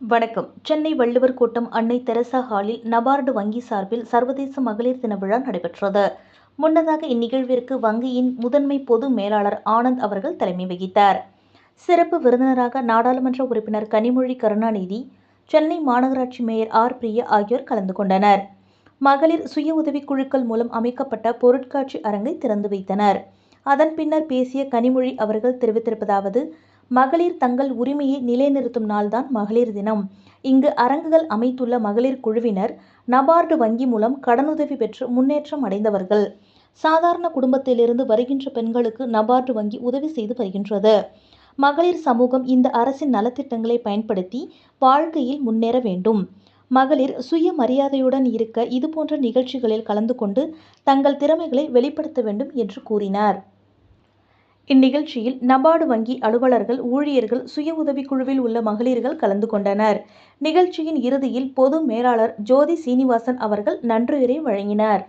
வணக்கம். சென்னை வள்ளுவர் கோட்டம் அன்னை தெரசா ஹாலில் நபார்டு வங்கி சார்பில் சர்வதேச மகளிர் தின விழா நடைபெற்றது. முன்னதாக இந்நிகழ்விற்கு வங்கியின் முதன்மை பொது மேலாளர் ஆனந்த் அவர்கள் தலைமை வகித்தார். சிறப்பு விருந்தினராக நாடாளுமன்ற உறுப்பினர் கனிமொழி கருணாநிதி சென்னை மாநகராட்சி மேயர் ஆர். பிரியா ஆகியோர் கலந்து கொண்டனர். மகளிர் சுய உதவிக் குழுக்கள் மூலம் அமைக்கப்பட்ட பொருட்காட்சி அரங்கை திறந்து வைத்தனர். அதன் பின்னர் பேசிய கனிமொழி அவர்கள் தெரிவித்திருப்பதாவது மகளிர் தங்கள் உரிமையை நிலைநிறுத்தும் நாள்தான் மகளிர் தினம். இங்கு அரங்குகள் அமைத்துள்ள மகளிர் குழுவினர் நபார்டு வங்கி மூலம் கடனுதவி பெற்று முன்னேற்றம் அடைந்தவர்கள். சாதாரண குடும்பத்திலிருந்து வருகின்ற பெண்களுக்கு நபார்டு வங்கி உதவி செய்து வருகின்றது. மகளிர் சமூகம் இந்த அரசின் நலத்திட்டங்களை பயன்படுத்தி வாழ்க்கையில் முன்னேற வேண்டும். மகளிர் சுய மரியாதையுடன் இருக்க இதுபோன்ற நிகழ்ச்சிகளில் கலந்து கொண்டு தங்கள் திறமைகளை வெளிப்படுத்த வேண்டும் என்று கூறினார். இந்நிகழ்ச்சியில் நபார்டு வங்கி அலுவலர்கள் ஊழியர்கள் சுய உதவிக் குழுவில் உள்ள மகளிர்கள் கலந்து கொண்டனர். நிகழ்ச்சியின் இறுதியில் பொது மேலாளர் ஜோதி சீனிவாசன் அவர்கள் நன்றியுரை வழங்கினார்.